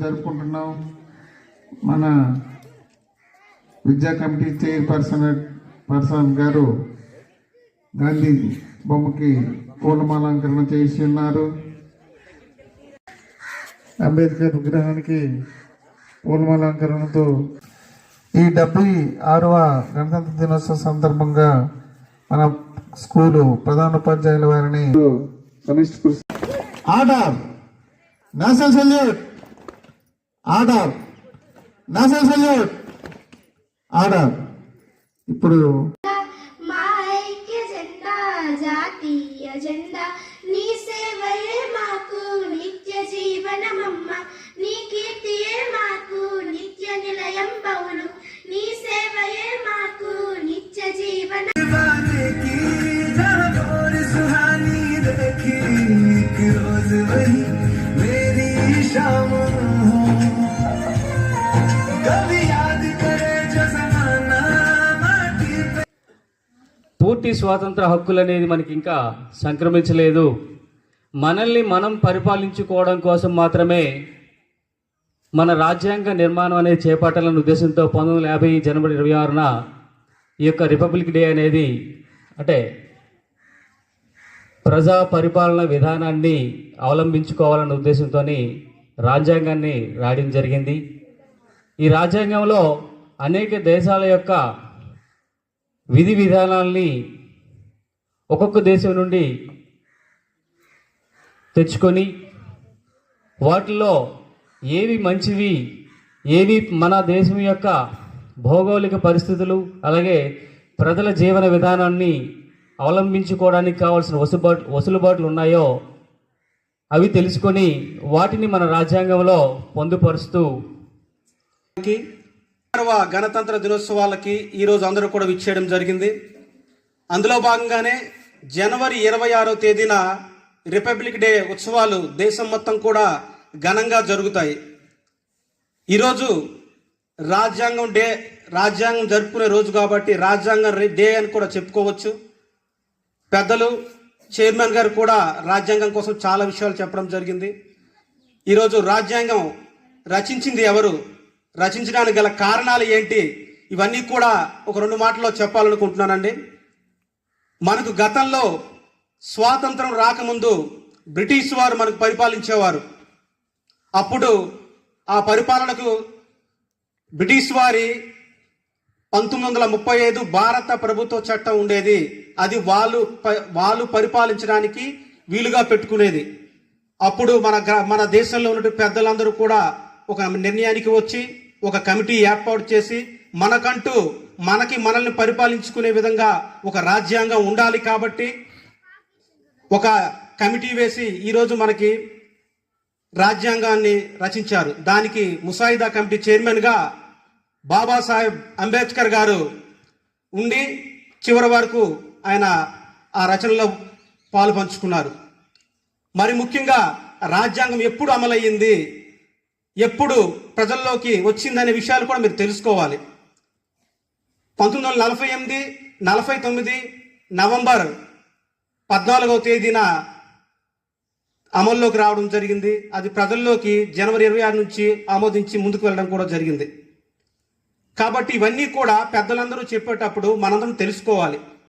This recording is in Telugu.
జరుపుకుంటున్నాం. మన విద్యా కమిటీ చైర్పర్సన్ పర్సన్ గారు గాంధీ బొమ్మకి పూలమాలంకరణ చేసి ఉన్నారు అంబేద్కర్ విగ్రహానికి పూలమాలంకరణతో ఈ డెబ్బై ఆరవ గణతంత్ర దినోత్సవ సందర్భంగా మన స్కూలు ప్రధాన ఉపాధ్యాయుల వారిని order national salute. Order national salute. Order. ఇప్పుడు మా ఐక్య జెండా జాతీయ జెండా పూర్తి స్వాతంత్ర హక్కులు అనేది మనకి ఇంకా సంక్రమించలేదు. మనల్ని మనం పరిపాలించుకోవడం కోసం మాత్రమే మన రాజ్యాంగ నిర్మాణం అనేది చేపట్టాలనే ఉద్దేశంతో పంతొమ్మిది వందల యాభై జనవరి ఇరవై ఆరున ఈ యొక్క రిపబ్లిక్ డే అనేది అంటే ప్రజా పరిపాలన విధానాన్ని అవలంబించుకోవాలన్న ఉద్దేశంతో రాజ్యాంగాన్ని రాయడం జరిగింది. ఈ రాజ్యాంగంలో అనేక దేశాల యొక్క విధి విధానాల్ని ఒక్కొక్క దేశం నుండి తెచ్చుకొని వాటిలో ఏవి మంచివి ఏవి మన దేశం యొక్క భౌగోళిక పరిస్థితులు అలాగే ప్రజల జీవన విధానాన్ని అవలంబించుకోవడానికి కావాల్సిన వసుబాటు వసులుబాట్లు ఉన్నాయో అవి తెలుసుకొని వాటిని మన రాజ్యాంగంలో పొందుపరుస్తూ గణతంత్ర దినోత్సవాలకి ఈరోజు అందరూ కూడా విచ్చేయడం జరిగింది. అందులో భాగంగానే జనవరి ఇరవై ఆరో తేదీన రిపబ్లిక్ డే ఉత్సవాలు దేశం మొత్తం కూడా ఘనంగా జరుగుతాయి. ఈరోజు రాజ్యాంగం డే రాజ్యాంగం జరుపుకునే రోజు కాబట్టి రాజ్యాంగం రే- డే అని కూడా చెప్పుకోవచ్చు. పెద్దలు చైర్మన్ గారు కూడా రాజ్యాంగం కోసం చాలా విషయాలు చెప్పడం జరిగింది. ఈరోజు రాజ్యాంగం రచించింది ఎవరు? రచించడానికి గల కారణాలు ఏంటి? ఇవన్నీ కూడా ఒక రెండు మాటల్లో చెప్పాలనుకుంటున్నానండి. మనకు గతంలో స్వాతంత్రం రాకముందు బ్రిటిష్ వారు మనకు పరిపాలించేవారు. అప్పుడు ఆ పరిపాలనకు బ్రిటిష్ వారి పంతొమ్మిది వందల ముప్పై ఐదు భారత ప్రభుత్వ చట్టం ఉండేది. అది వాళ్ళు ప- వాళ్ళు పరిపాలించడానికి వీలుగా పెట్టుకునేది. అప్పుడు మన మన దేశంలో ఉన్న పెద్దలందరూ కూడా ఒక నిర్ణయానికి వచ్చి ఒక కమిటీ ఏర్పాటు చేసి మనకంటూ మనకి మనల్ని పరిపాలించుకునే విధంగా ఒక రాజ్యాంగం ఉండాలి కాబట్టి ఒక కమిటీ వేసి ఈరోజు మనకి రాజ్యాంగాన్ని రచించారు. దానికి ముసాయిదా కమిటీ చైర్మన్గా బాబాసాహెబ్ అంబేద్కర్ గారు ఉండి చివరి వరకు ఆయన ఆ రచనలో పాలు పంచుకున్నారు మరి ముఖ్యంగా రాజ్యాంగం ఎప్పుడు అమలయ్యింది? ఎప్పుడు ప్రజల్లోకి వచ్చిందనే విషయాలు కూడా మీరు తెలుసుకోవాలి. పంతొమ్మిది వందల నలభై ఎనిమిది నలభై తొమ్మిది నవంబర్ పద్నాలుగవ తేదీన అమల్లోకి రావడం జరిగింది. అది ప్రజల్లోకి జనవరి ఇరవై ఆరు నుంచి ఆమోదించి ముందుకు వెళ్ళడం కూడా జరిగింది. కాబట్టి ఇవన్నీ కూడా పెద్దలందరూ చెప్పేటప్పుడు మనందరం తెలుసుకోవాలి.